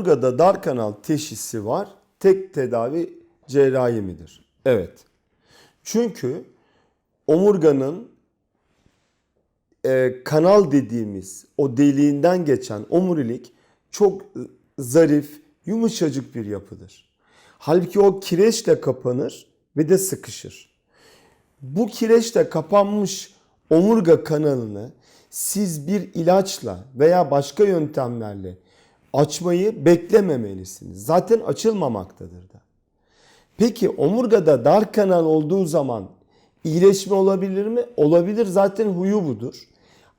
Omurgada dar kanal teşhisi var. Tek tedavi cerrahi midir? Evet. Çünkü omurganın e, kanal dediğimiz o deliğinden geçen omurilik çok zarif, yumuşacık bir yapıdır. Halbuki o kireçle kapanır ve de sıkışır. Bu kireçle kapanmış omurga kanalını siz bir ilaçla veya başka yöntemlerle açmayı beklememelisiniz. Zaten açılmamaktadır da. Peki omurgada dar kanal olduğu zaman iyileşme olabilir mi? Olabilir zaten huyu budur.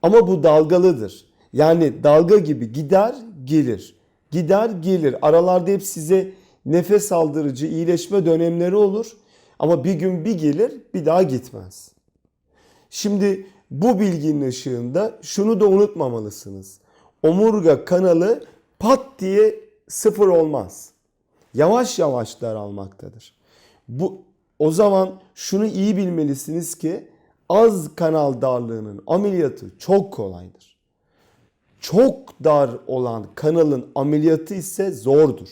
Ama bu dalgalıdır. Yani dalga gibi gider gelir. Gider gelir. Aralarda hep size nefes aldırıcı iyileşme dönemleri olur. Ama bir gün bir gelir bir daha gitmez. Şimdi bu bilginin ışığında şunu da unutmamalısınız. Omurga kanalı pat diye sıfır olmaz. Yavaş yavaş daralmaktadır. Bu o zaman şunu iyi bilmelisiniz ki az kanal darlığının ameliyatı çok kolaydır. Çok dar olan kanalın ameliyatı ise zordur.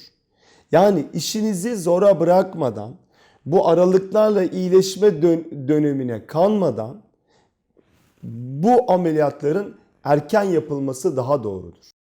Yani işinizi zora bırakmadan, bu aralıklarla iyileşme dön- dönemine kanmadan bu ameliyatların erken yapılması daha doğrudur.